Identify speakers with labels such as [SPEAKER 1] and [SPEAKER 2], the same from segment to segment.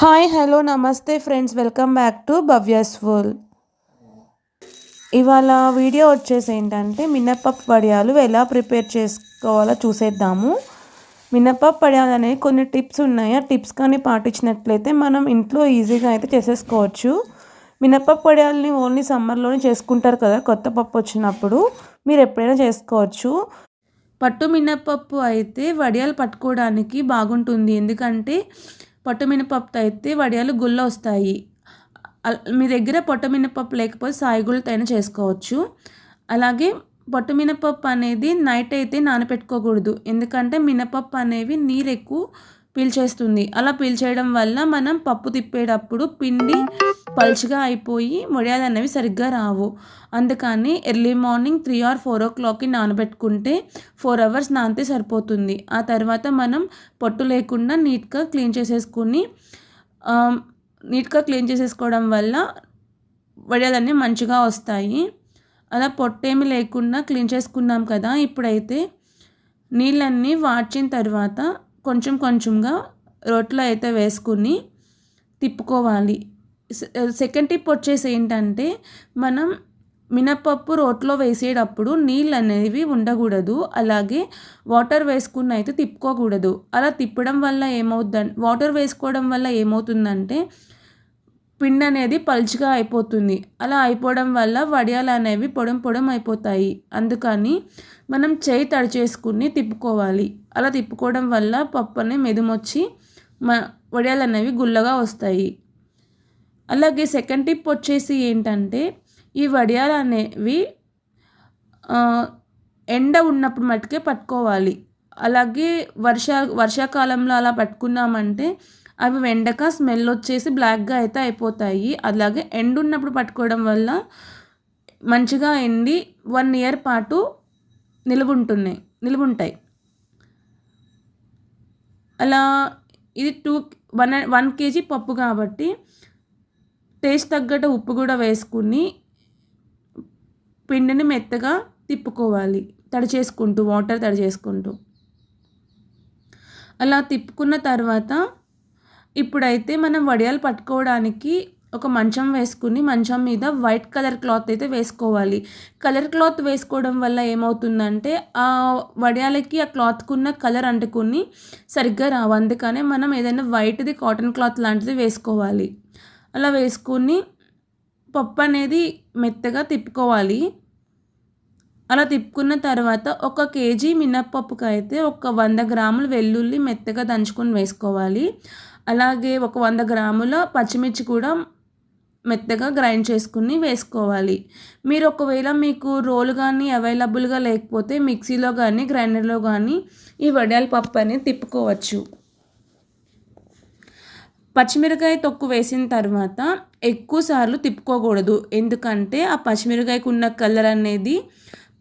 [SPEAKER 1] Hi hello నమస్తే friends. Welcome back to Bhavya's full ఇవాళ video వచ్చేసి ఏంటంటే మినప్పప్పు వడియాలు ఎలా ప్రిపేర్ చేసుకోవాలో చూసేద్దాము. మినప్పప్పు వడియాలు అనేవి కొన్ని టిప్స్ ఉన్నాయి. ఆ టిప్స్ కానీ పాటించినట్లయితే మనం ఇంట్లో ఈజీగా అయితే చేసేసుకోవచ్చు. మినప్పప్పు వడియాలని ఓన్లీ సమ్మర్లోనే చేసుకుంటారు కదా కొత్త పప్పు వచ్చినప్పుడు. మీరు ఎప్పుడైనా చేసుకోవచ్చు. పట్టు మినప్పప్పు అయితే వడియాలు పట్టుకోవడానికి బాగుంటుంది. ఎందుకంటే పొట్టు మినపప్పు అయితే వడియాలు గుల్ల వస్తాయి. మీ దగ్గర పొట్టమినపప్పు లేకపోతే సాయిగుళ్ళతో అయినా చేసుకోవచ్చు. అలాగే పొట్టు మినపప్పు అనేది నైట్ అయితే నానపెట్టుకోకూడదు. ఎందుకంటే మినపప్పు అనేవి నీరు ఎక్కువ పీల్చేస్తుంది. అలా పీల్చేయడం వల్ల మనం పప్పు తిప్పేటప్పుడు పిండి పల్చిగా అయిపోయి వడియాలు అనేవి సరిగ్గా రావు. అందుకని early morning three or four ఓ క్లాక్కి నానబెట్టుకుంటే ఫోర్ అవర్స్ నానితే సరిపోతుంది. ఆ తర్వాత మనం పొట్టు లేకుండా నీట్గా క్లీన్ చేసేసుకుని నీట్గా క్లీన్ చేసేసుకోవడం వల్ల వడియాలన్నీ మంచిగా వస్తాయి. అలా పొట్టేమి లేకుండా క్లీన్ చేసుకున్నాం కదా ఇప్పుడైతే నీళ్ళన్నీ వాడ్చిన తర్వాత కొంచెం కొంచెంగా రోట్లో అయితే వేసుకుని తిప్పుకోవాలి. సెకండ్ టిప్ వచ్చేసి ఏంటంటే మనం మినపప్పు రోట్లో వేసేటప్పుడు నీళ్ళు అనేవి ఉండకూడదు. అలాగే వాటర్ వేసుకుని అయితే తిప్పుకోకూడదు. అలా తిప్పడం వల్ల ఏమవుతుంది వాటర్ వేసుకోవడం వల్ల ఏమవుతుందంటే పిండి అనేది పలుచగా అయిపోతుంది. అలా అయిపోవడం వల్ల వడియాలు అనేవి పొడం పొడం అయిపోతాయి. అందుకని మనం చేయి తడి చేసుకుని తిప్పుకోవాలి. అలా తిప్పుకోవడం వల్ల పప్పు అనేది మెదుమొచ్చి మ వడియాలు అనేవి గుల్లగా వస్తాయి. అలాగే సెకండ్ టిప్ వచ్చేసి ఏంటంటే ఈ వడియాలు అనేవి ఎండ ఉన్నప్పుడు మట్టుకే పట్టుకోవాలి. అలాగే వర్షా వర్షాకాలంలో అలా పట్టుకున్నామంటే అవి వెండక స్మెల్ వచ్చేసి బ్లాక్గా అయితే అయిపోతాయి. అలాగే ఎండ ఉన్నప్పుడు పట్టుకోవడం వల్ల మంచిగా ఎండి వన్ ఇయర్ పాటు నిలువుంటున్నాయి నిలువుంటాయి. అలా ఇది టూ వన్ వన్ కేజీ పప్పు కాబట్టి టేస్ట్ తగ్గట్టు ఉప్పు కూడా వేసుకుని పిండిని మెత్తగా తిప్పుకోవాలి. తడి చేసుకుంటూ వాటర్ తడి చేసుకుంటూ అలా తిప్పుకున్న తర్వాత ఇప్పుడైతే మనం వడియాలు పట్టుకోవడానికి ఒక మంచం వేసుకుని మంచం మీద వైట్ కలర్ క్లాత్ అయితే వేసుకోవాలి. కలర్ క్లాత్ వేసుకోవడం వల్ల ఏమవుతుందంటే ఆ వడియాలకి ఆ క్లాత్కున్న కలర్ అంటుకుని సరిగ్గా రావు. అందుకనే మనం ఏదైనా వైట్ది కాటన్ క్లాత్ లాంటిది వేసుకోవాలి. అలా వేసుకుని పప్పు అనేది మెత్తగా తిప్పుకోవాలి. అలా తిప్పుకున్న తర్వాత ఒక కేజీ మినప్పప్పుకి అయితే ఒక వంద గ్రాములు వెల్లుల్లి మెత్తగా దంచుకొని వేసుకోవాలి. అలాగే ఒక వంద గ్రాముల పచ్చిమిర్చి కూడా మెత్తగా గ్రైండ్ చేసుకుని వేసుకోవాలి. మీరు ఒకవేళ మీకు రోలు కానీ అవైలబుల్గా లేకపోతే మిక్సీలో కానీ గ్రైండర్లో కానీ ఈ వడియాల పప్పు అనేది తిప్పుకోవచ్చు. పచ్చిమిరకాయ తొక్కు వేసిన తర్వాత ఎక్కువసార్లు తిప్పుకోకూడదు. ఎందుకంటే ఆ పచ్చిమిరకాయకు ఉన్న కలర్ అనేది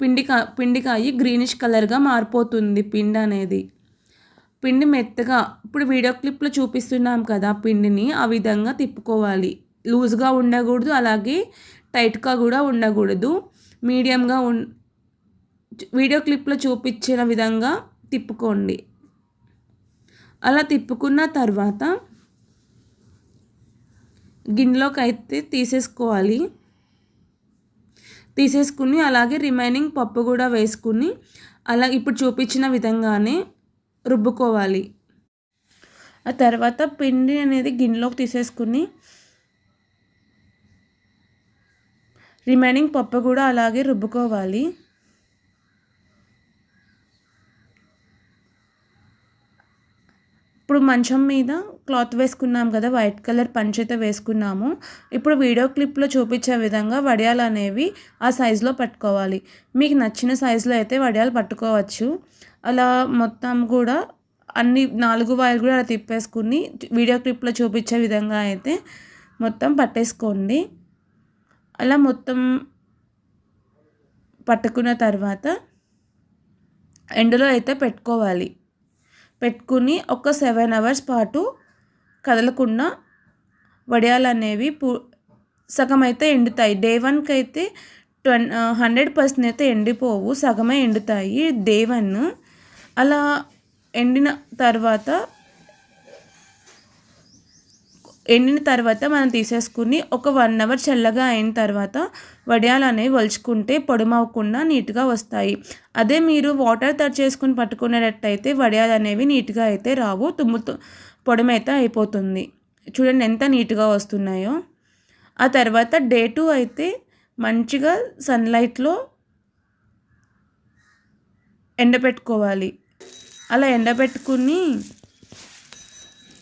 [SPEAKER 1] పిండికా పిండికాయ గ్రీనిష్ కలర్గా మారిపోతుంది పిండి అనేది. పిండి మెత్తగా ఇప్పుడు వీడియో క్లిప్లో చూపిస్తున్నాం కదా పిండిని ఆ విధంగా తిప్పుకోవాలి. లూజ్గా ఉండకూడదు అలాగే టైట్గా కూడా ఉండకూడదు. మీడియంగా ఉన్ వీడియో క్లిప్లో చూపించిన విధంగా తిప్పుకోండి. అలా తిప్పుకున్న తర్వాత గిన్నెలోకి అయితే తీసేసుకోవాలి. తీసేసుకుని అలాగే రిమైనింగ్ పప్పు కూడా వేసుకుని అలా ఇప్పుడు చూపించిన విధంగానే రుబ్బుకోవాలి. ఆ తర్వాత పిండి అనేది గిన్నెలోకి తీసేసుకుని రిమైనింగ్ పప్పు కూడా అలాగే రుబ్బుకోవాలి. ఇప్పుడు మంచం మీద క్లాత్ వేసుకున్నాం కదా వైట్ కలర్ పంచైతే వేసుకున్నాము. ఇప్పుడు వీడియో క్లిప్లో చూపించే విధంగా వడియాలు అనేవి ఆ సైజులో పట్టుకోవాలి. మీకు నచ్చిన సైజులో అయితే వడియాలు పట్టుకోవచ్చు. అలా మొత్తం కూడా అన్ని నాలుగు వాయిలు కూడా అలా తిప్పేసుకుని వీడియో క్లిప్లో చూపించే విధంగా అయితే మొత్తం పట్టేసుకోండి. అలా మొత్తం పట్టుకున్న తర్వాత ఎండలో అయితే పెట్టుకోవాలి. పెట్టుకుని ఒక సెవెన్ అవర్స్ పాటు కదలకుండా వడియాలు అనేవి పూ సగం అయితే ఎండుతాయి. డే వన్కి అయితే ట్వం హండ్రెడ్ పర్సెంట్ అయితే ఎండిపోవు. సగమే ఎండుతాయి. డే వన్ అలా ఎండిన తర్వాత ఎండిన తర్వాత మనం తీసేసుకుని ఒక వన్ అవర్ చల్లగా అయిన తర్వాత వడియాలు అనేవి వలుచుకుంటే పొడిమవ్వకుండా నీట్గా వస్తాయి. అదే మీరు వాటర్ తడి చేసుకుని పట్టుకునేటట్టయితే వడియాలు అనేవి నీట్గా అయితే రావు తుమ్ముతూ పొడిమైతే అయిపోతుంది. చూడండి ఎంత నీట్గా వస్తున్నాయో. ఆ తర్వాత డే టూ అయితే మంచిగా సన్లైట్లో ఎండబెట్టుకోవాలి అలా ఎండబెట్టుకుని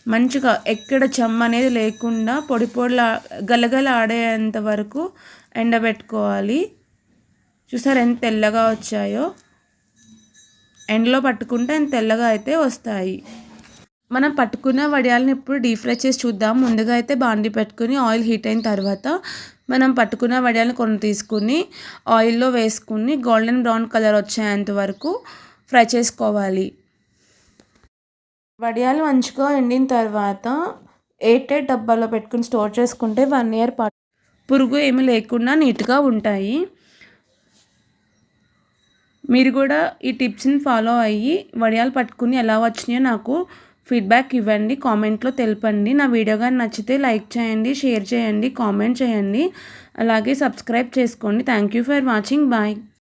[SPEAKER 1] మంచిగా ఎక్కడ చెమ్మ అనేది లేకుండా పొడి పొడిలా గలగల ఆడేంత వరకు ఎండబెట్టుకోవాలి. చూసారు ఎంత తెల్లగా వచ్చాయో? ఎండలో పట్టుకుంటే ఎంత తెల్లగా అయితే వస్తాయి. మనం పట్టుకున్న వడియాలని ఇప్పుడు డీప్ ఫ్రై చేసి చూద్దాం. ముందుగా అయితే బాండి పెట్టుకుని ఆయిల్ హీట్ అయిన తర్వాత మనం పట్టుకున్న వడియాలను కొన్ని తీసుకుని ఆయిల్లో వేసుకుని గోల్డెన్ బ్రౌన్ కలర్ వచ్చేంత వరకు ఫ్రై చేసుకోవాలి. వడియాలు మంచిగా ఎండిన తర్వాత ఎయిట్ ఎయిట్ డబ్బాలో పెట్టుకుని స్టోర్ చేసుకుంటే వన్ ఇయర్ పాటు పురుగు ఏమి లేకుండా నీట్గా ఉంటాయి. మీరు కూడా ఈ టిప్స్ని ఫాలో అయ్యి వడియాలు పట్టుకుని ఎలా వచ్చినాయో నాకు ఫీడ్బ్యాక్ ఇవ్వండి కామెంట్లో తెలపండి. నా వీడియో కానీ నచ్చితే లైక్ చేయండి షేర్ చేయండి కామెంట్ చేయండి. అలాగే సబ్స్క్రైబ్ చేసుకోండి. Thank you for watching. Bye.